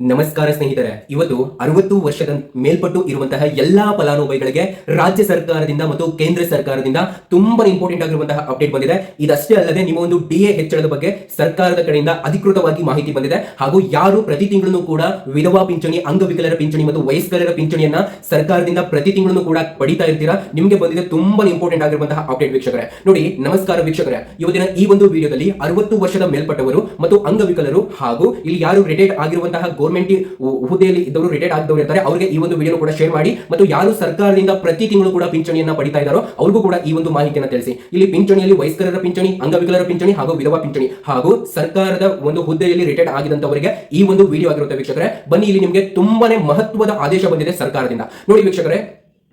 ನಮಸ್ಕಾರ ಸ್ನೇಹಿತರೆ, ಇವತ್ತು ಅರವತ್ತು ವರ್ಷದ ಮೇಲ್ಪಟ್ಟು ಇರುವಂತಹ ಎಲ್ಲಾ ಫಲಾನುಭವಿಗಳಿಗೆ ರಾಜ್ಯ ಸರ್ಕಾರದಿಂದ ಮತ್ತು ಕೇಂದ್ರ ಸರ್ಕಾರದಿಂದ ತುಂಬಾ ಇಂಪಾರ್ಟೆಂಟ್ ಆಗಿರುವಂತಹ ಅಪ್ಡೇಟ್ ಬಂದಿದೆ. ಇದಷ್ಟೇ ಅಲ್ಲದೆ ನಿಮ್ಮ ಒಂದು ಡಿ ಹೆಚ್ಚಳದ ಬಗ್ಗೆ ಸರ್ಕಾರದ ಕಡೆಯಿಂದ ಅಧಿಕೃತವಾಗಿ ಮಾಹಿತಿ ಬಂದಿದೆ. ಹಾಗೂ ಯಾರು ಪ್ರತಿ ತಿಂಗಳು ಕೂಡ ವಿಧವಾ ಪಿಂಚಣಿ, ಅಂಗವಿಕಲರ ಪಿಂಚಣಿ ಮತ್ತು ವಯಸ್ಕರರ ಪಿಂಚಣಿಯನ್ನ ಸರ್ಕಾರದಿಂದ ಪ್ರತಿ ತಿಂಗಳನ್ನು ಕೂಡ ಪಡಿತಾ ಇರ್ತೀರಾ? ನಿಮಗೆ ಬಂದಿದೆ ತುಂಬಾ ಇಂಪಾರ್ಟೆಂಟ್ ಆಗಿರುವಂತಹ ಅಪ್ಡೇಟ್ ವೀಕ್ಷಕರೇ. ನೋಡಿ, ನಮಸ್ಕಾರ ವೀಕ್ಷಕರೇ. ಇವತ್ತಿನ ಈ ಒಂದು ವಿಡಿಯೋದಲ್ಲಿ ಅರವತ್ತು ವರ್ಷದ ಮೇಲ್ಪಟ್ಟವರು ಮತ್ತು ಅಂಗವಿಕಲರು ಹಾಗೂ ಇಲ್ಲಿ ಯಾರು ರಿಟೈರ್ಡ್ ಆಗಿರುವಂತಹ ಗೌರ್ಮೆಂಟ್ ಹುದ್ದೆಯಲ್ಲಿ ಇದ್ದವರು ರಿಟೈರ್ಡ್ ಆಗಿದ್ದವರು ಇರ್ತಾರೆ. ಅವರಿಗೆ ಈ ಒಂದು ವಿಡಿಯೋ ಕೂಡ ಶೇರ್ ಮಾಡಿ ಮತ್ತು ಯಾರು ಸರ್ಕಾರದಿಂದ ಪ್ರತಿ ತಿಂಗಳು ಕೂಡ ಪಿಂಚಣಿಯನ್ನ ಪಡಿತಾ ಇದ್ದಾರೋ ಅವ್ರಿಗೂ ಕೂಡ ಈ ಒಂದು ಮಾಹಿತಿಯನ್ನು ತಿಳಿಸಿ. ಇಲ್ಲಿ ಪಿಂಚಣಿಯಲ್ಲಿ ವಯಸ್ಕರರ ಪಿಂಚಣಿ, ಅಂಗವಿಕಲರ ಪಿಂಚಣಿ ಹಾಗೂ ವಿಧವಾ ಪಿಂಚಣಿ ಹಾಗೂ ಸರ್ಕಾರದ ಒಂದು ಹುದ್ದೆಯಲ್ಲಿ ರಿಟೈರ್ಡ್ ಆಗಿದಂತವರಿಗೆ ಈ ಒಂದು ವಿಡಿಯೋ ಆಗಿರುತ್ತೆ ವೀಕ್ಷಕರೇ. ಬನ್ನಿ, ಇಲ್ಲಿ ನಿಮಗೆ ತುಂಬಾನೇ ಮಹತ್ವದ ಆದೇಶ ಬಂದಿದೆ ಸರ್ಕಾರದಿಂದ. ನೋಡಿ ವೀಕ್ಷಕರೇ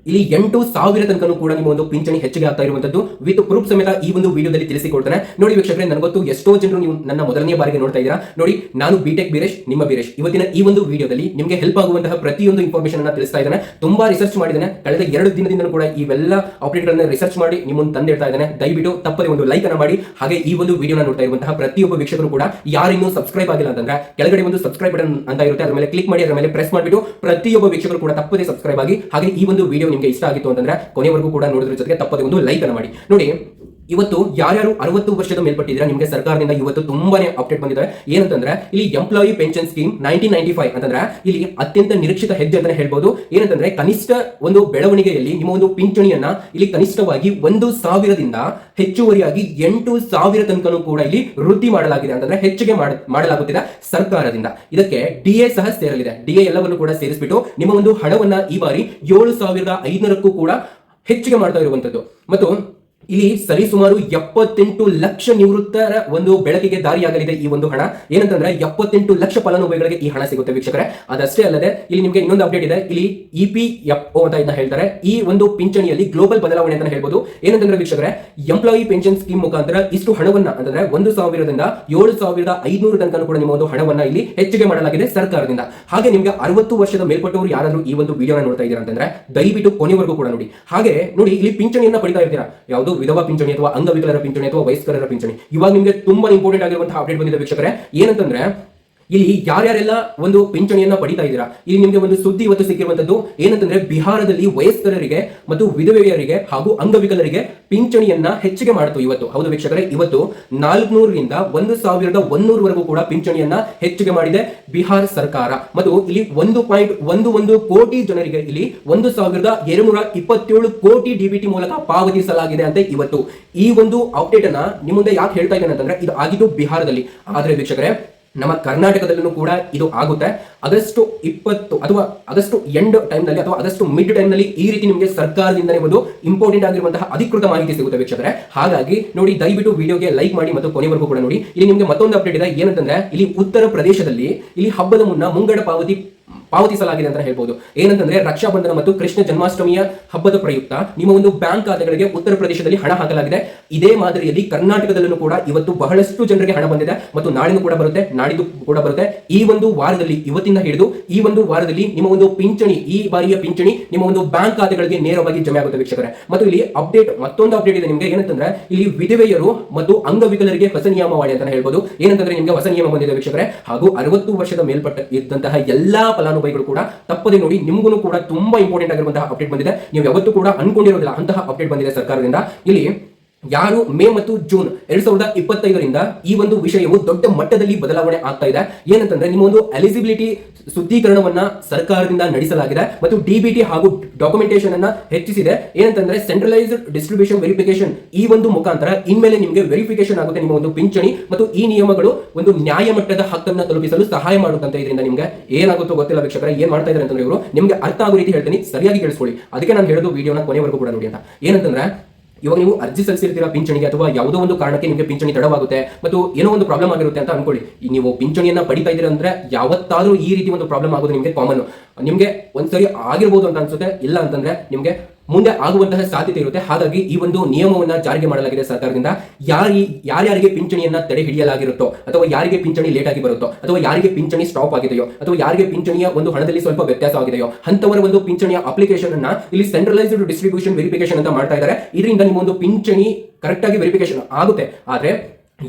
ಇಲ್ಲಿ ಎಂಟು ಸಾವಿರ ತನಕನೂ ಕೂಡ ನಿಮ್ಮ ಒಂದು ಪಿಂಚಣಿ ಹೆಚ್ಚಿಗೆ ಆಗ್ತಾ ಇರುವಂತದ್ದು ವಿತ್ ಪ್ರೂಫ್ ಸಮೇತ ಈ ಒಂದು ವಿಡಿಯೋದಲ್ಲಿ ತಿಳಿಸಿಕೊಡ್ತಾರೆ ನೋಡಿ ವೀಕ್ಷಕರೇ ನನಗೊತ್ತು ಎಷ್ಟೋ ಜನರು ನೀವು ನನ್ನ ಮೊದಲನೇ ಬಾರಿಗೆ ನೋಡ್ತಾ ಇದ್ದೀರಾ. ನೋಡಿ, ನಾನು ಬಿಟೆಕ್ ಬೀರೇಶ್ ನಿಮ್ಮ ಬೀರೇಶ್ ಇವತ್ತಿನ ಈ ಒಂದು ವಿಡಿಯೋದಲ್ಲಿ ನಿಮಗೆ ಹೆಲ್ಪ್ ಆಗುವಂತಹ ಪ್ರತಿಯೊಂದು ಇನ್ಫಾರ್ಮೇಷನ್ ಅನ್ನ ತಿಳಿಸ್ತಾ ಇದ್ದಾನೆ. ತುಂಬಾ ರಿಸರ್ಚ್ ಮಾಡಿದ್ದೇನೆ. ಕಳೆದ ಎರಡು ದಿನದಿಂದ ಕೂಡ ಇವೆಲ್ಲ ಅಪ್ಡೇಟ್ ಗಳನ್ನ ರಿಸರ್ಚ್ ಮಾಡಿ ನಿಮ್ಮನ್ನು ತಂದಿಡ್ತಾ ಇದ್ದಾನೆ. ದಯವಿಟ್ಟು ತಪ್ಪದೆ ಒಂದು ಲೈಕ್ ಅನ್ನ ಮಾಡಿ. ಹಾಗೆ ಈ ಒಂದು ವಿಡಿಯೋನ ನೋಡ್ತಾ ಇರುವಂತಹ ಪ್ರತಿಯೊಬ್ಬ ವೀಕ್ಷಕರು ಕೂಡ ಯಾರಿನ್ನೂ ಸಬ್ಸ್ಕ್ರೈಬ್ ಆಗಿಲ್ಲ ಅಂತಂದ್ರೆ ಕೆಳಗಡೆ ಒಂದು ಸಬ್ಸ್ಕ್ರೈಬ್ ಬಟನ್ ಅಂತ ಇರುತ್ತೆ. ಅದ್ರ ಮೇಲೆ ಕ್ಲಿಕ್ ಮಾಡಿ, ಅದರ ಮೇಲೆ ಪ್ರೆಸ್ ಮಾಡಿಬಿಟ್ಟು ಪ್ರತಿಯೊಬ್ಬ ವೀಕ್ಷಕರು ಕೂಡ ತಪ್ಪದೆ ಸಬ್ಸ್ಕ್ರೈಬ್ ಆಗಿ ಹಾಗೆ ಈ ಒಂದು ವಿಡಿಯೋ ನಿಮಗೆ ಇಷ್ಟ ಆಗಿತ್ತು ಅಂತಂದ್ರೆ ಕೊನೆವರೆಗೂ ಕೂಡ ನೋಡಿದ್ರ ಜೊತೆಗೆ ತಪ್ಪದೆ ಒಂದು ಲೈಕ್ ಅನ್ನ ಮಾಡಿ. ನೋಡಿ ಇವತ್ತು ಯಾರ್ಯಾರು ಅರವತ್ತು ವರ್ಷದ ಮೇಲ್ಪಟ್ಟಿದ್ರೆ ನಿಮಗೆ ಸರ್ಕಾರದಿಂದ ಇವತ್ತು ತುಂಬಾನೇ ಅಪ್ಡೇಟ್ ಬಂದಿದೆ. ಏನಂತಂದ್ರೆ, ಇಲ್ಲಿ employee pension scheme nineteen ninety five ಅಂತಂದ್ರೆ, ಇಲ್ಲಿ ಅತ್ಯಂತ ನಿರೀಕ್ಷಿತ ಹೆಜ್ಜೆ ಅಂತಾನೆ ಹೇಳ್ಬೋದು. ಏನಂತಂದ್ರೆ, ಕನಿಷ್ಠ ಒಂದು ಬೆಳವಣಿಗೆಯಲ್ಲಿ ನಿಮ್ಮ ಒಂದು ಪಿಂಚಣಿಯನ್ನ ಇಲ್ಲಿ ಕನಿಷ್ಠವಾಗಿ ಒಂದು ಸಾವಿರದಿಂದ ಹೆಚ್ಚುವರಿಯಾಗಿ ಎಂಟು ಸಾವಿರ ತನಕನೂ ಕೂಡ ಇಲ್ಲಿ ವೃದ್ಧಿ ಮಾಡಲಾಗಿದೆ ಅಂತಂದ್ರೆ ಹೆಚ್ಚಿಗೆ ಮಾಡ, ಮಾಡಲಾಗುತ್ತಿದೆ ಸರ್ಕಾರದಿಂದ. ಇದಕ್ಕೆ ಡಿ ಎ ಸಹ ಸೇರಲಿದೆ. ಡಿ ಎ ಎಲ್ಲವನ್ನು ಕೂಡ ಸೇರಿಸ್ಬಿಟ್ಟು ನಿಮ್ಮ ಒಂದು ಹಣವನ್ನ ಈ ಬಾರಿ ಏಳು ಸಾವಿರದ ಐನೂರಕ್ಕೂ ಕೂಡ ಹೆಚ್ಚಿಗೆ ಮಾಡ್ತಾ ಇರುವಂತದ್ದು. ಮತ್ತು ಇಲ್ಲಿ ಸರಿಸುಮಾರು ಎಪ್ಪತ್ತೆಂಟು ಲಕ್ಷ ನಿವೃತ್ತರ ಒಂದು ಬೆಳಕಿಗೆ ದಾರಿಯಾಗಲಿದೆ ಈ ಒಂದು ಹಣ. ಏನಂತಂದ್ರೆ ಎಪ್ಪತ್ತೆಂಟು ಲಕ್ಷ ಫಲಾನುಭವಿಗಳಿಗೆ ಈ ಹಣ ಸಿಗುತ್ತೆ ವೀಕ್ಷಕರೇ. ಅದಷ್ಟೇ ಅಲ್ಲದೆ ಇಲ್ಲಿ ನಿಮಗೆ ಇನ್ನೊಂದು ಅಪ್ಡೇಟ್ ಇದೆ. ಇಲ್ಲಿ ಇ ಪಿ ಎಫ್ ಒ ಅಂತ ಇದನ್ನ ಹೇಳ್ತಾರೆ. ಈ ಒಂದು ಪಿಂಚಣಿಯಲ್ಲಿ ಗ್ಲೋಬಲ್ ಬದಲಾವಣೆ ಅಂತ ಹೇಳ್ಬೋದು. ಏನಂತಂದ್ರೆ ವೀಕ್ಷಕರೇ ಎಂಪ್ಲಾಯಿ ಪೆನ್ಷನ್ ಸ್ಕೀಮ್ ಮುಖಾಂತರ ಇಷ್ಟು ಹಣವನ್ನ, ಅಂತಂದ್ರೆ ಒಂದು ಸಾವಿರದಿಂದ ಏಳು ಸಾವಿರದ ಐನೂರು ತನಕ ಕೂಡ ನಿಮ್ಮ ಒಂದು ಹಣವನ್ನ ಇಲ್ಲಿ ಹೆಚ್ಚಿಗೆ ಮಾಡಲಾಗಿದೆ ಸರ್ಕಾರದಿಂದ. ಹಾಗೆ ನಿಮಗೆ ಅರವತ್ತು ವರ್ಷದ ಮೇಲ್ಪಟ್ಟವರು ಯಾರಾದರೂ ಈ ಒಂದು ವಿಡಿಯೋನ ನೋಡ್ತಾ ಇದ್ದೀರಾ ಅಂತಂದ್ರೆ ದಯವಿಟ್ಟು ಕೊನೆವರೆಗೂ ಕೂಡ ನೋಡಿ. ಹಾಗೆ ನೋಡಿ, ಇಲ್ಲಿ ಪಿಂಚಣಿಯನ್ನ ಪಡಿತಾ ಇರ್ತೀರಾ? ಯಾವುದು ವಿಧವಾ ಪಿಂಚಣಿ ಅಥವಾ ಅಂಗವಿಕಲರ ಪಿಂಚಣಿ ಅಥವಾ ವಯಸ್ಕರರ ಪಿಂಚಣಿ. ಇವಾಗ ನಿಮಗೆ ತುಂಬಾ ಇಂಪಾರ್ಟೆಂಟ್ ಆಗಿರುವಂತಹ ಅಪ್ಡೇಟ್ ಬಂದಿದೆ ವೀಕ್ಷಕರೇ. ಏನಂತಂದ್ರೆ ಇಲ್ಲಿ ಯಾರ್ಯಾರೆಲ್ಲ ಒಂದು ಪಿಂಚಣಿಯನ್ನ ಪಡಿತಾ ಇದ್ದೀರಾ? ಇಲ್ಲಿ ನಿಮಗೆ ಒಂದು ಸುದ್ದಿ ಇವತ್ತು ಸಿಕ್ಕಿರುವಂತದ್ದು ಏನಂತಂದ್ರೆ ಬಿಹಾರದಲ್ಲಿ ವಯಸ್ಕರರಿಗೆ ಮತ್ತು ವಿಧವೆಯರಿಗೆ ಹಾಗೂ ಅಂಗವಿಕಲರಿಗೆ ಪಿಂಚಣಿಯನ್ನ ಹೆಚ್ಚಿಗೆ ಮಾಡಿತು ಇವತ್ತು. ಹೌದು ವೀಕ್ಷಕರೇ, ಇವತ್ತು ನಾಲ್ಕುನೂರರಿಂದ ಒಂದು ಸಾವಿರದ ಒಂದೂರವರೆಗೂ ಕೂಡ ಪಿಂಚಣಿಯನ್ನ ಹೆಚ್ಚಿಗೆ ಮಾಡಿದೆ ಬಿಹಾರ ಸರ್ಕಾರ. ಮತ್ತು ಇಲ್ಲಿ ಒಂದು ಪಾಯಿಂಟ್ ಒಂದು ಒಂದು ಕೋಟಿ ಜನರಿಗೆ ಇಲ್ಲಿ ಒಂದು ಸಾವಿರದ ಎರಡುನೂರ ಇಪ್ಪತ್ತೇಳು ಕೋಟಿ ಡಿಬಿಟಿ ಮೂಲಕ ಪಾವತಿಸಲಾಗಿದೆ ಅಂತ ಇವತ್ತು. ಈ ಒಂದು ಅಪ್ಡೇಟ್ ಅನ್ನ ನಿಮ್ಮ ಮುಂದೆ ಯಾಕೆ ಹೇಳ್ತಾ ಇದ್ದೇನೆ ಅಂತಂದ್ರೆ, ಇದು ಆಗಿದ್ದು ಬಿಹಾರದಲ್ಲಿ. ಆದ್ರೆ ವೀಕ್ಷಕರೇ ನಮ್ಮ ಕರ್ನಾಟಕದಲ್ಲೂ ಕೂಡ ಇದು ಆಗುತ್ತೆ. ಆಗಸ್ಟ್ ಇಪ್ಪತ್ತು ಅಥವಾ ಅದಷ್ಟು ಎಂಡ್ ಟೈಮ್ನಲ್ಲಿ ಅಥವಾ ಅದಷ್ಟು ಮಿಡ್ ಟೈಮ್ನಲ್ಲಿ ಈ ರೀತಿ ನಿಮಗೆ ಸರ್ಕಾರದಿಂದಲೇ ಒಂದು ಇಂಪಾರ್ಟೆಂಟ್ ಆಗಿರುವಂತಹ ಅಧಿಕೃತ ಮಾಹಿತಿ ಸಿಗುತ್ತೆ ವೀಕ್ಷಕರೇ. ಹಾಗಾಗಿ ನೋಡಿ, ದಯವಿಟ್ಟು ವಿಡಿಯೋಗೆ ಲೈಕ್ ಮಾಡಿ ಮತ್ತು ಕೊನೆವರೆಗೂ ಕೂಡ ನೋಡಿ. ಇಲ್ಲಿ ನಿಮಗೆ ಮತ್ತೊಂದು ಅಪ್ಡೇಟ್ ಇದೆ. ಏನಂತಂದ್ರೆ, ಇಲ್ಲಿ ಉತ್ತರ ಪ್ರದೇಶದಲ್ಲಿ ಇಲ್ಲಿ ಹಬ್ಬದ ಮುನ್ನ ಮುಂಗಡ ಪಾವತಿ, ಪಾವತಿಸಲಾಗಿದೆ ಅಂತ ಹೇಳ್ಬೋದು. ಏನಂತಂದ್ರೆ, ರಕ್ಷಾ ಬಂಧನ ಮತ್ತು ಕೃಷ್ಣ ಜನ್ಮಾಷ್ಟಮಿಯ ಹಬ್ಬದ ಪ್ರಯುಕ್ತ ನಿಮ್ಮ ಒಂದು ಬ್ಯಾಂಕ್ ಖಾತೆಗಳಿಗೆ ಉತ್ತರ ಪ್ರದೇಶದಲ್ಲಿ ಹಣ ಹಾಕಲಾಗಿದೆ. ಇದೇ ಮಾದರಿಯಲ್ಲಿ ಕರ್ನಾಟಕದಲ್ಲೂ ಕೂಡ ಇವತ್ತು ಬಹಳಷ್ಟು ಜನರಿಗೆ ಹಣ ಬಂದಿದೆ ಮತ್ತು ನಾಳಿನೂ ಕೂಡ ಬರುತ್ತೆ, ನಾಡಿದ್ದು ಕೂಡ ಬರುತ್ತೆ. ಈ ಒಂದು ವಾರದಲ್ಲಿ ಇವತ್ತಿಂದ ಹಿಡಿದು ಈ ಒಂದು ವಾರದಲ್ಲಿ ನಿಮ್ಮ ಒಂದು ಪಿಂಚಣಿ, ಈ ಬಾರಿಯ ಪಿಂಚಣಿ ನಿಮ್ಮ ಒಂದು ಬ್ಯಾಂಕ್ ಖಾತೆಗಳಿಗೆ ನೇರವಾಗಿ ಜಮೆ ಆಗುತ್ತೆ ವೀಕ್ಷಕರೇ. ಮತ್ತು ಇಲ್ಲಿ ಅಪ್ಡೇಟ್, ಮತ್ತೊಂದು ಅಪ್ಡೇಟ್ ಇದೆ ನಿಮಗೆ ಏನಂತಂದ್ರೆ, ಇಲ್ಲಿ ವಿಧವೆಯರು ಮತ್ತು ಅಂಗವಿಕಲರಿಗೆ ಹೊಸ ನಿಯಮಾವಳಿ ಅಂತ ಹೇಳ್ಬೋದು. ಏನಂತಂದ್ರೆ ನಿಮಗೆ ಹೊಸ ನಿಯಮ ಬಂದಿದೆ ವೀಕ್ಷಕರೇ. ಹಾಗೂ ಅರವತ್ತು ವರ್ಷದ ಮೇಲ್ಪಟ್ಟ ಇದ್ದಂತಹ ಎಲ್ಲಾ ಫಲಾನುಭವಿಗಳು ಕೂಡ ತಪ್ಪದೆ ನೋಡಿ ನಿಮಗೂ ಕೂಡ ತುಂಬಾ ಇಂಪಾರ್ಟೆಂಟ್ ಆಗಿರುವಂತಹ ಅಪ್ಡೇಟ್ ಬಂದಿದೆ. ನೀವು ಯಾವತ್ತೂ ಕೂಡ ಅನ್ಕೊಂಡಿರೋದಿಲ್ಲ, ಅಂತಹ ಅಪ್ಡೇಟ್ ಬಂದಿದೆ ಸರ್ಕಾರದಿಂದ. ಇಲ್ಲಿ ಯಾರು ಮೇ ಮತ್ತು ಜೂನ್ ಎರಡ್ ಸಾವಿರದ ಇಪ್ಪತ್ತೈದರಿಂದ ಈ ಒಂದು ವಿಷಯವು ದೊಡ್ಡ ಮಟ್ಟದಲ್ಲಿ ಬದಲಾವಣೆ ಆಗ್ತಾ ಇದೆ. ಏನಂತಂದ್ರೆ ನಿಮ್ಮ ಒಂದು ಎಲಿಜಿಬಿಲಿಟಿ ಶುದ್ಧೀಕರಣವನ್ನ ಸರ್ಕಾರದಿಂದ ನಡೆಸಲಾಗಿದೆ ಮತ್ತು ಡಿಬಿಟಿ ಹಾಗೂ ಡಾಕ್ಯುಮೆಂಟೇಶನ್ ಅನ್ನ ಹೆಚ್ಚಿಸಿದೆ. ಏನಂತಂದ್ರೆ ಸೆಂಟ್ರಲೈಸ್ಡ್ ಡಿಸ್ಟ್ರಿಬ್ಯೂಷನ್ ವೆರಿಫಿಕೇಶನ್ ಈ ಒಂದು ಮುಖಾಂತರ ಇನ್ಮೇಲೆ ನಿಮಗೆ ವೆರಿಫಿಕೇಶನ್ ಆಗುತ್ತೆ ನಿಮ್ಮ ಒಂದು ಪಿಂಚಣಿ ಮತ್ತು ಈ ನಿಯಮಗಳು ಒಂದು ನ್ಯಾಯಮಟ್ಟದ ಹಕ್ಕನ್ನು ತಲುಪಿಸಲು ಸಹಾಯ ಮಾಡುತ್ತಂತೆ ಇದರಿಂದ ನಿಮಗೆ. ಏನಾಗುತ್ತೋ ಗೊತ್ತಿಲ್ಲ ವೀಕ್ಷಕರ, ಏನ್ ಮಾಡ್ತಾ ಇದ್ದಾರೆ ಅಂತಂದ್ರೆ ಇವರು. ನಿಮಗೆ ಅರ್ಥ ಆಗೋ ರೀತಿ ಹೇಳ್ತೀನಿ. ಸರಿಯಾಗಿ ಕೇಳಿಸ್ಕೊಳ್ಳಿ. ಅದಕ್ಕೆ ನಾನು ಹೇಳೋದು ವಿಡಿಯೋನ ಕೊನೆವರೆಗೂ ಕೂಡ ನೋಡಿ ಅಂತ. ಏನಂತಂದ್ರೆ ಇವಾಗ ನೀವು ಅರ್ಜಿ ಸಲ್ಲಿಸಿರ್ತೀರ ಪಿಂಚಣಿಗೆ ಅಥವಾ ಯಾವುದೋ ಒಂದು ಕಾರಣಕ್ಕೆ ನಿಮಗೆ ಪಿಂಚಣಿ ತಡವಾಗುತ್ತೆ ಮತ್ತು ಏನೋ ಒಂದು ಪ್ರಾಬ್ಲಮ್ ಆಗಿರುತ್ತೆ ಅಂತ ಅನ್ಕೊಳ್ಳಿ. ನೀವು ಪಿಂಚಣಿಯನ್ನ ಪಡಿತಾ ಇದ್ರೆ ಅಂದ್ರೆ ಯಾವತ್ತಾದ್ರೂ ಈ ರೀತಿ ಒಂದು ಪ್ರಾಬ್ಲಮ್ ಆಗೋದು ನಿಮಗೆ ಕಾಮನ್ ನಿಮಗೆ ಒಂದ್ಸರಿ ಆಗಿರ್ಬೋದು ಅಂತ ಅನ್ಸುತ್ತೆ, ಇಲ್ಲ ಅಂತಂದ್ರೆ ನಿಮಗೆ ಮುಂದೆ ಆಗುವಂತಹ ಸಾಧ್ಯತೆ ಇರುತ್ತೆ. ಹಾಗಾಗಿ ಈ ಒಂದು ನಿಯಮವನ್ನ ಜಾರಿಗೆ ಮಾಡಲಾಗಿದೆ ಸರ್ಕಾರದಿಂದ. ಯಾರಿ, ಯಾರ್ಯಾರಿಗೆ ಪಿಂಚಣಿಯನ್ನ ತಡೆ ಹಿಡಿಯಲಾಗಿರುತ್ತೋ, ಅಥವಾ ಯಾರಿಗೆ ಪಿಂಚಣಿ ಲೇಟ್ ಆಗಿ ಬರುತ್ತೋ, ಅಥವಾ ಯಾರಿಗೆ ಪಿಂಚಣಿ ಸ್ಟಾಪ್ ಆಗಿದೆಯೋ, ಅಥವಾ ಯಾರಿಗೆ ಪಿಂಚಣಿಯ ಒಂದು ಹಣದಲ್ಲಿ ಸ್ವಲ್ಪ ವ್ಯತ್ಯಾಸ ಆಗಿದೆಯೋ ಅಂತವರ ಒಂದು ಪಿಂಚಣಿಯ ಅಪ್ಲಿಕೇಶನ್ ಅನ್ನ ಇಲ್ಲಿ ಸೆಂಟ್ರಲೈಸ್ಡ್ ಡಿಸ್ಟ್ರಿಬ್ಯೂಷನ್ ವೆರಿಫಿಕೇಶನ್ ಅಂತ ಮಾಡ್ತಾ ಇದ್ದಾರೆ ಇದರಿಂದ ನಿಮ್ಮ ಒಂದು ಪಿಂಚಣಿ ಕರೆಕ್ಟ್ ಆಗಿ ವೆರಿಫಿಕೇಶನ್ ಆಗುತ್ತೆ. ಆದ್ರೆ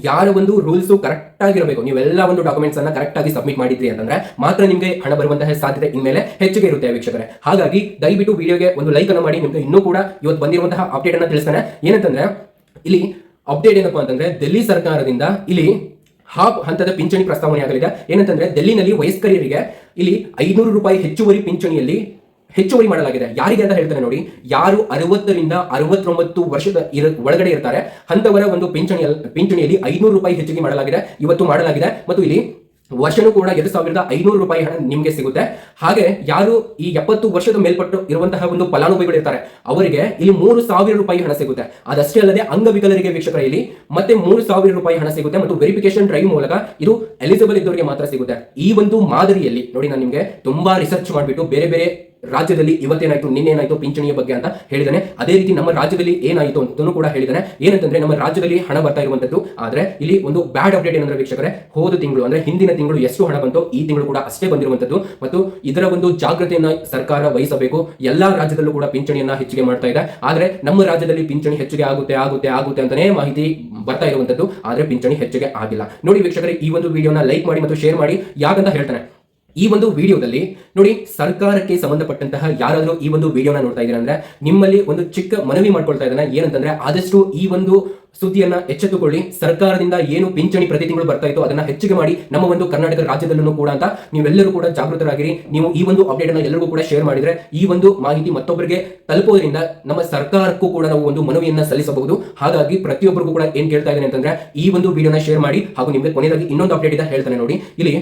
ಯಾರ ಒಂದು ರೂಲ್ಸು ಕರೆಕ್ಟ್ ಆಗಿರಬೇಕು, ನೀವೆಲ್ಲ ಒಂದು ಡಾಕ್ಯುಮೆಂಟ್ಸ್ ಅನ್ನ ಕರೆಕ್ಟ್ ಆಗಿ ಸಬ್ಮಿಟ್ ಮಾಡಿದ್ರಿ ಅಂತಂದ್ರೆ ಮಾತ್ರ ನಿಮಗೆ ಹಣ ಬರುವಂತಹ ಸಾಧ್ಯತೆ ಇನ್ಮೇಲೆ ಹೆಚ್ಚಿಗೆ ಇರುತ್ತೆ ವೀಕ್ಷಕರೇ. ಹಾಗಾಗಿ ದಯವಿಟ್ಟು ವಿಡಿಯೋಗೆ ಒಂದು ಲೈಕ್ ಅನ್ನು ಮಾಡಿ, ನಿಮ್ಗೆ ಇನ್ನೂ ಕೂಡ ಇವತ್ತು ಬಂದಿರುವಂತಹ ಅಪ್ಡೇಟ್ ಅನ್ನ ತಿಳಿಸ್ತಾನೆ. ಏನಂತಂದ್ರೆ, ಇಲ್ಲಿ ಅಪ್ಡೇಟ್ ಏನಪ್ಪಾ ಅಂತಂದ್ರೆ ದಿಲ್ಲಿ ಸರ್ಕಾರದಿಂದ ಇಲ್ಲಿ ಹಾಫ್ ಹಂತದ ಪಿಂಚಣಿ ಪ್ರಸ್ತಾವನೆ ಆಗಲಿದೆ. ಏನಂತಂದ್ರೆ ದೆಲ್ಲಿನಲ್ಲಿ ವಯಸ್ಕರಿಗೆ ಇಲ್ಲಿ ಐನೂರು ರೂಪಾಯಿ ಹೆಚ್ಚುವರಿ ಪಿಂಚಣಿಯಲ್ಲಿ ಹೆಚ್ಚುವರಿ ಮಾಡಲಾಗಿದೆ. ಯಾರಿಗೆ ಅಂತ ಹೇಳ್ತಾರೆ ನೋಡಿ, ಯಾರು ಅರವತ್ತರಿಂದ ಅರವತ್ತೊಂಬತ್ತು ವರ್ಷದ ಇರ, ಒಳಗಡೆ ಇರ್ತಾರೆ ಅಂತವರ ಒಂದು ಪಿಂಚಣಿಯ, ಪಿಂಚಣಿಯಲ್ಲಿ ಐನೂರು ರೂಪಾಯಿ ಹೆಚ್ಚಿಗೆ ಮಾಡಲಾಗಿದೆ, ಇವತ್ತು ಮಾಡಲಾಗಿದೆ. ಮತ್ತು ಇಲ್ಲಿ ವರ್ಷನೂ ಕೂಡ ಎರಡು ಸಾವಿರದ ಐನೂರು ರೂಪಾಯಿ ಹಣ ನಿಮಗೆ ಸಿಗುತ್ತೆ. ಹಾಗೆ ಯಾರು ಈ ಎಪ್ಪತ್ತು ವರ್ಷದ ಮೇಲ್ಪಟ್ಟು ಇರುವಂತಹ ಒಂದು ಫಲಾನುಭವಿಗಳು ಇರ್ತಾರೆ, ಅವರಿಗೆ ಇಲ್ಲಿ ಮೂರು ಸಾವಿರ ರೂಪಾಯಿ ಹಣ ಸಿಗುತ್ತೆ. ಅದಷ್ಟೇ ಅಲ್ಲದೆ ಅಂಗವಿಕಲರಿಗೆ ವೀಕ್ಷಕರ, ಇಲ್ಲಿ ಮತ್ತೆ ಮೂರು ಸಾವಿರ ರೂಪಾಯಿ ಹಣ ಸಿಗುತ್ತೆ. ಮತ್ತು ವೆರಿಫಿಕೇಶನ್ ಡ್ರೈವ್ ಮೂಲಕ ಇದು ಎಲಿಜಿಬಲ್ ಇದ್ದವರಿಗೆ ಮಾತ್ರ ಸಿಗುತ್ತೆ. ಈ ಒಂದು ಮಾದರಿಯಲ್ಲಿ, ನೋಡಿ ನಾನು ನಿಮಗೆ ತುಂಬಾ ರಿಸರ್ಚ್ ಮಾಡಿಬಿಟ್ಟು ಬೇರೆ ಬೇರೆ ರಾಜ್ಯದಲ್ಲಿ ಇವತ್ತೇನಾಯ್ತು, ನಿನ್ನೇನಾಯ್ತು ಪಿಂಚಣಿಯ ಬಗ್ಗೆ ಅಂತ ಹೇಳಿದಾನೆ. ಅದೇ ರೀತಿ ನಮ್ಮ ರಾಜ್ಯದಲ್ಲಿ ಏನಾಯಿತು ಅಂತಲೂ ಕೂಡ ಹೇಳಿದಾನೆ. ಏನಂತಂದ್ರೆ ನಮ್ಮ ರಾಜ್ಯದಲ್ಲಿ ಹಣ ಬರ್ತಾ ಇರುವಂತದ್ದು, ಆದ್ರೆ ಇಲ್ಲಿ ಒಂದು ಬ್ಯಾಡ್ ಅಪ್ಡೇಟ್ ಏನಂದ್ರೆ ವೀಕ್ಷಕರೇ, ಹೋದ ತಿಂಗಳು ಅಂದ್ರೆ ಹಿಂದಿನ ತಿಂಗಳು ಎಷ್ಟು ಹಣ ಬಂತು ಈ ತಿಂಗಳು ಕೂಡ ಅಷ್ಟೇ ಬಂದಿರುವಂತದ್ದು. ಮತ್ತು ಇದರ ಒಂದು ಜಾಗೃತಿಯನ್ನ ಸರ್ಕಾರ ವಹಿಸಬೇಕು. ಎಲ್ಲಾ ರಾಜ್ಯದಲ್ಲೂ ಕೂಡ ಪಿಂಚಣಿಯನ್ನ ಹೆಚ್ಚಿಗೆ ಮಾಡ್ತಾ ಇದೆ. ಆದ್ರೆ ನಮ್ಮ ರಾಜ್ಯದಲ್ಲಿ ಪಿಂಚಣಿ ಹೆಚ್ಚಿಗೆ ಆಗುತ್ತೆ ಆಗುತ್ತೆ ಆಗುತ್ತೆ ಅಂತಾನೆ ಮಾಹಿತಿ ಬರ್ತಾ ಇರುವಂತದ್ದು. ಆದ್ರೆ ಪಿಂಚಣಿ ಹೆಚ್ಚಿಗೆ ಆಗಿಲ್ಲ. ನೋಡಿ ವೀಕ್ಷಕರೇ, ಈ ಒಂದು ವಿಡಿಯೋನ ಲೈಕ್ ಮಾಡಿ ಮತ್ತು ಶೇರ್ ಮಾಡಿ. ಯಾಕಂತ ಹೇಳ್ತಾನೆ ಈ ಒಂದು ವಿಡಿಯೋದಲ್ಲಿ ನೋಡಿ ಸರ್ಕಾರಕ್ಕೆ ಸಂಬಂಧಪಟ್ಟಂತಹ ಯಾರಾದರೂ ಈ ಒಂದು ವಿಡಿಯೋನ ನೋಡ್ತಾ ಇದ್ದೀರಾ ಅಂದ್ರೆ ನಿಮ್ಮಲ್ಲಿ ಒಂದು ಚಿಕ್ಕ ಮನವಿ ಮಾಡ್ಕೊಳ್ತಾ ಇದ್ದಾನೆ. ಏನಂತಂದ್ರೆ ಆದಷ್ಟು ಈ ಒಂದು ಸುದ್ದಿಯನ್ನ ಎಚ್ಚೆತ್ತುಕೊಳ್ಳಿ. ಸರ್ಕಾರದಿಂದ ಏನು ಪಿಂಚಣಿ ಪ್ರತಿ ತಿಂಗಳು ಬರ್ತಾ ಇತ್ತು ಅದನ್ನ ಹೆಚ್ಚಿಗೆ ಮಾಡಿ ನಮ್ಮ ಒಂದು ಕರ್ನಾಟಕ ರಾಜ್ಯದಲ್ಲೂ ಕೂಡ ಅಂತ ನೀವೆಲ್ಲರೂ ಕೂಡ ಜಾಗೃತರಾಗಿರಿ. ನೀವು ಈ ಒಂದು ಅಪ್ಡೇಟ್ ಅನ್ನ ಎಲ್ಲರಿಗೂ ಕೂಡ ಶೇರ್ ಮಾಡಿದ್ರೆ ಈ ಒಂದು ಮಾಹಿತಿ ಮತ್ತೊಬ್ಬರಿಗೆ ತಲುಪೋದ್ರಿಂದ ನಮ್ಮ ಸರ್ಕಾರಕ್ಕೂ ಕೂಡ ನಾವು ಒಂದು ಮನವಿಯನ್ನ ಸಲ್ಲಿಸಬಹುದು. ಹಾಗಾಗಿ ಪ್ರತಿಯೊಬ್ಬರಿಗೂ ಕೂಡ ಏನ್ ಕೇಳ್ತಾ ಇದ್ದೇನೆ ಅಂತಂದ್ರೆ ಈ ಒಂದು ವಿಡಿಯೋನ ಶೇರ್ ಮಾಡಿ ಹಾಗೂ ನಿಮಗೆ ಕೊನೆಯದಾಗಿ ಇನ್ನೊಂದು ಅಪ್ಡೇಟ್ ಇದೆ ಹೇಳ್ತಾನೆ ನೋಡಿ. ಇಲ್ಲಿ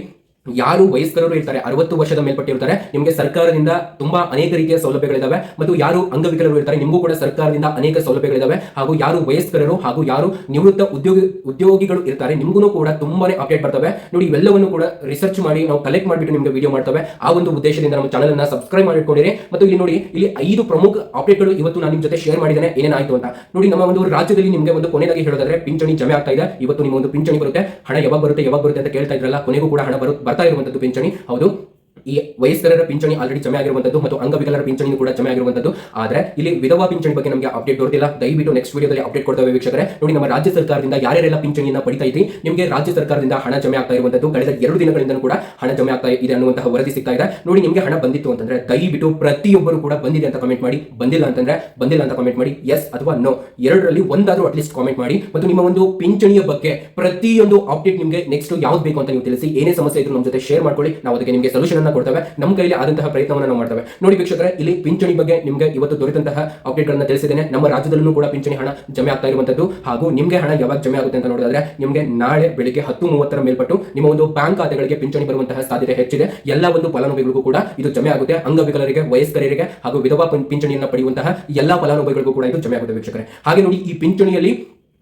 ಯಾರು ವಯಸ್ಕರರು ಇರ್ತಾರೆ, ಅರವತ್ತು ವರ್ಷದ ಮೇಲ್ಪಟ್ಟಿರ್ತಾರೆ ನಿಮಗೆ ಸರ್ಕಾರದಿಂದ ತುಂಬಾ ಅನೇಕ ರೀತಿಯ ಸೌಲಭ್ಯಗಳಿದಾವೆ. ಮತ್ತು ಯಾರು ಅಂಗವಿಕಲರು ಇರ್ತಾರೆ, ನಿಮಗೂ ಕೂಡ ಸರ್ಕಾರದಿಂದ ಅನೇಕ ಸೌಲಭ್ಯಗಳಿದಾವೆ. ಹಾಗೂ ಯಾರು ವಯಸ್ಕರರು ಹಾಗೂ ಯಾರು ನಿವೃತ್ತ ಉದ್ಯೋಗಿ, ಉದ್ಯೋಗಿಗಳು ಇರ್ತಾರೆ ನಿಮಗೂ ಕೂಡ ತುಂಬಾನೇ ಅಪ್ಡೇಟ್ ಬರ್ತವೆ. ನೋಡಿ, ಇವೆಲ್ಲವನ್ನು ಕೂಡ ರಿಸರ್ಚ್ ಮಾಡಿ, ನಾವು ಕಲೆಕ್ಟ್ ಮಾಡಿಬಿಟ್ಟು ನಿಮಗೆ ವಿಡಿಯೋ ಮಾಡ್ತವೆ. ಆ ಒಂದು ಉದ್ದೇಶದಿಂದ ನಮ್ಮ ಚಾನಲ್ ಅನ್ನ ಸಬ್ಸ್ಕ್ರೈಬ್ ಮಾಡಿಕೊಂಡಿರಿ ಮತ್ತು ಇಲ್ಲಿ ನೋಡಿ, ಇಲ್ಲಿ ಐದು ಪ್ರಮುಖ ಅಪ್ಡೇಟ್ಗಳು ಇವತ್ತು ನಾನು ನಿಮ್ಮ ಜೊತೆ ಶೇರ್ ಮಾಡಿದ್ದೇನೆ, ಏನೇನಾಯ್ತು ಅಂತ. ನೋಡಿ, ನಮ್ಮ ಒಂದು ರಾಜ್ಯದಲ್ಲಿ ನಿಮಗೆ ಒಂದು ಕೊನೆಯಾಗಿ ಹೇಳೋದಾದ್ರೆ, ಪಿಂಚಣಿ ಜಮೆ ಆಗ್ತಾ ಇದೆ. ಇವತ್ತು ನಿಮ್ಮ ಒಂದು ಪಿಂಚಣಿ ಬರುತ್ತೆ. ಹಣ ಯಾವಾಗ ಬರುತ್ತೆ ಯಾವಾಗ ಬರುತ್ತೆ ಅಂತ ಕೇಳ್ತಾ ಇದ್ರಲ್ಲ, ಕೊನೆಗೂ ಕೂಡ ಹಣ ಬರು ಬರ್ತಾ ಇರುವಂತದ್ದು ಪಿಂಚಣಿ. ಹೌದು. ಈ ವಯಸ್ಕರರ ಪಿಂಚಣಿ ಆಲ್ರೆಡಿ ಜಮೆ ಆಗಿರುವಂತದ್ದು ಮತ್ತು ಅಂಗವಿಕಲರ ಪಿಂಚಣಿ ಕೂಡ ಜಮೆ ಆಗಿರುವಂತದ್ದು. ಆದ್ರೆ ಇಲ್ಲಿ ವಿಧವಾ ಪಿಂಚಣಿ ಬಗ್ಗೆ ನಮಗೆ ಅಪ್ಡೇಟ್ ದೊರೆತಿಲ್ಲ. ದಯವಿಟ್ಟು ನೆಕ್ಸ್ಟ್ ವಿಡಿಯೋದಲ್ಲಿ ಅಪ್ಡೇಟ್ ಕೊಡ್ತಾವೆ ವೀಕ್ಷಕರೇ. ನೋಡಿ, ನಮ್ಮ ರಾಜ್ಯ ಸರ್ಕಾರದಿಂದ ಯಾರ್ಯಾರೆಲ್ಲ ಪಿಂಚಣಿಯನ್ನ ಪಡಿತಾ ಇದ್ರಿ, ನಿಮಗೆ ರಾಜ್ಯ ಸರ್ಕಾರದಿಂದ ಹಣ ಜಮೆ ಆಗ್ತಾ ಇರುವಂತದ್ದು, ಕಳೆದ ಎರಡು ದಿನಗಳಿಂದ ಕೂಡ ಹಣ ಜಮೆ ಆಗ್ತಾ ಇದೆ ಅನ್ನುವಂತಹ ವರದಿ ಸಿಗ್ತಾ ಇದೆ. ನೋಡಿ, ನಿಮಗೆ ಹಣ ಬಂದಿತ್ತು ಅಂತಂದ್ರೆ ದಯವಿಟ್ಟು ಪ್ರತಿಯೊಬ್ಬರು ಕೂಡ ಬಂದಿದೆ ಅಂತ ಕಮೆಂಟ್ ಮಾಡಿ. ಬಂದಿಲ್ಲ ಅಂತಂದ್ರೆ ಬಂದಿಲ್ಲ ಅಂತ ಕಮೆಂಟ್ ಮಾಡಿ. ಎಸ್ ಅಥವಾ ನೋ ಎರಡರಲ್ಲಿ ಒಂದಾದ್ರೂ ಅಟ್ಲೀಸ್ಟ್ ಕಾಮೆಂಟ್ ಮಾಡಿ. ಮತ್ತು ನಿಮ್ಮ ಒಂದು ಪಿಂಚಣಿಯ ಬಗ್ಗೆ ಪ್ರತಿಯೊಂದು ಅಪ್ಡೇಟ್ ನಿಮಗೆ ನೆಕ್ಸ್ಟ್ ಯಾವ್ದು ಬೇಕು ಅಂತ ನೀವು ತಿಳಿಸಿ. ಏನೇ ಸಮಸ್ಯೆ ಇದ್ರೂ ನಮ್ಮ ಜೊತೆ ಶೇರ್ ಮಾಡ್ಕೊಳ್ಳಿ. ನಾವು ಅದಕ್ಕೆ ನಿಮಗೆ ಸೊಲ್ಯೂಷನ್ ಅನ್ನ ಕೊಡ್ತೇವೆ ನಮ್ಮ ಕೈಲಿ ಆದಂತಹ ಪ್ರಯತ್ನವನ್ನು ನಾವು ಮಾಡ್ತವೆ. ನೋಡಿ ವೀಕ್ಷಕರೇ, ಇಲ್ಲಿ ಪಿಂಚಣಿ ಬಗ್ಗೆ ನಿಮಗೆ ಇವತ್ತು ದೊರೆತಂತಹ ಅಪ್ಡೇಟ್ ಗಳನ್ನ ತಿಳಿಸಿದ್ದೇನೆ. ನಮ್ಮ ರಾಜ್ಯದಲ್ಲೂ ಕೂಡ ಪಿಂಚಣಿ ಹಣ ಜಮೆ ಆಗ್ತಾ ಇರುವಂತದ್ದು. ಹಾಗೂ ನಿಮಗೆ ಹಣ ಯಾವಾಗ ಜಮೆ ಆಗುತ್ತೆ ಅಂತ ನೋಡಿದ್ರೆ ನಿಮಗೆ ನಾಳೆ ಬೆಳಿಗ್ಗೆ ಹತ್ತು ಮೂವತ್ತರ ಮೇಲ್ಪಟ್ಟು ನಿಮ್ಮ ಒಂದು ಬ್ಯಾಂಕ್ ಖಾತೆಗಳಿಗೆ ಪಿಂಚಣಿ ಬರುವಂತಹ ಸಾಧ್ಯತೆ ಹೆಚ್ಚಿದೆ. ಎಲ್ಲ ಒಂದು ಫಲಾನುಭವಿಗಳಿಗೂ ಕೂಡ ಇದು ಜಮೆ ಆಗುತ್ತೆ. ಅಂಗವಿಕಲರಿಗೆ, ವಯಸ್ಕರಿಗೆ ಹಾಗೂ ವಿಧವಾ ಪಿಂಚಣಿಯನ್ನು ಪಿಂಚಣಿಯನ್ನ ಪಡೆಯುವಂತಹ ಎಲ್ಲಾ ಫಲಾನುಭವಿಗಳಿಗೂ ಕೂಡ ಇದು ಜಮೆ ಆಗುತ್ತೆ ವೀಕ್ಷಕರೇ. ಹಾಗೆ ನೋಡಿ ಈ ಪಿಂಚಣಿಯಲ್ಲಿ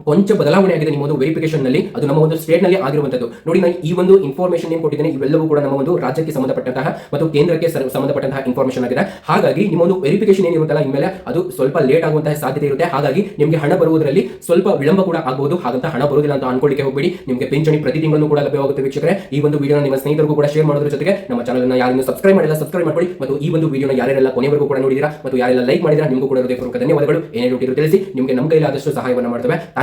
ಕೊಂಚ ಬದಲಾವಣೆ ಆಗಿದೆ ನಿಮ್ಮ ಒಂದು ವೆರಿಫಿಕೇಶನ್ನಲ್ಲಿ. ಅದು ನಮ್ಮ ಒಂದು ಸ್ಟೇಟ್ನಲ್ಲಿ ಆಗಿರುವಂತದ್ದು. ನೋಡಿ, ನಾನು ಈ ಒಂದು ಇನ್ಫಾರ್ಮೇಶನ್ ಏನ್ ಕೊಟ್ಟಿದ್ದೇನೆ. ಇವೆಲ್ಲವೂ ಕೂಡ ನಮ್ಮ ಒಂದು ರಾಜ್ಯಕ್ಕೆ ಸಂಬಂಧಪಟ್ಟಂತಹ ಮತ್ತು ಕೇಂದ್ರಕ್ಕೆ ಸಂಬಂಧಪಟ್ಟಂತಹ ಇನ್ಫಾರ್ಮೇಶನ್ ಆಗಿದೆ. ಹಾಗಾಗಿ ನಿಮ್ಮ ಒಂದು ವೆರಿಫಿಕೇಶನ್ ಏನಿರುತ್ತಲ್ಲ ಇನ್ಮೇಲೆ ಅದು ಸ್ವಲ್ಪ ಲೇಟ್ ಆಗುವಂತಹ ಸಾಧ್ಯತೆ ಇರುತ್ತೆ. ಹಾಗಾಗಿ ನಿಮಗೆ ಹಣ ಬರುವುದರಲ್ಲಿ ಸ್ವಲ್ಪ ವಿಳಂಬ ಕೂಡ ಆಗಬಹುದು ಹಾಗಂತ ಹಣ ಬರುವುದಿಲ್ಲ ಅಂತ ಅನ್ಕೊಳ್ಳಿಕ್ಕೆ ಹೋಗಬೇಡಿ. ನಿಮಗೆ ಪಿಂಚಣಿ ಪ್ರತಿ ತಿಂಗಳು ಕೂಡ ಲಭ್ಯವಾಗುತ್ತೆ ವೀಕ್ಷಕರೇ. ಈ ಒಂದು ವಿಡಿಯೋ ನಿಮ್ಮ ಸ್ನೇಹಿತರಿಗೂ ಕೂಡ ಶೇರ್ ಮಾಡೋದ್ರ ಜೊತೆಗೆ ನಮ್ಮ ಚಾನಲ್ ಅನ್ನು ಯಾರನ್ನು ಸಬ್ಸ್ಕ್ರೈಬ್ ಮಾಡಿಲ್ಲ ಸಬ್ಸ್ಕ್ರೈಬ್ ಮಾಡಿ ಮತ್ತು ಈ ಒಂದು ವಿಡಿಯೋನ ಯಾರೆಲ್ಲ ಕೊನೆವರೆಗೂ ಕೂಡ ನೋಡಿದಿರಾ ಮತ್ತು ಯಾರೆಲ್ಲ ಲೈಕ್ ಮಾಡಿದ್ರೆ, ನಿಮಗೂ ಕೂಡ ಹೃದಯಪೂರ್ವಕ ಧನ್ಯವಾದಗಳು. ಏನೇ ತಿಳಿಸಿ. ನಿಮಗೆ ನಮ್ಮ ಕೈಲಾದಷ್ಟು ಸಹಾಯವನ್ನು ಮಾಡ್ತೇವೆ.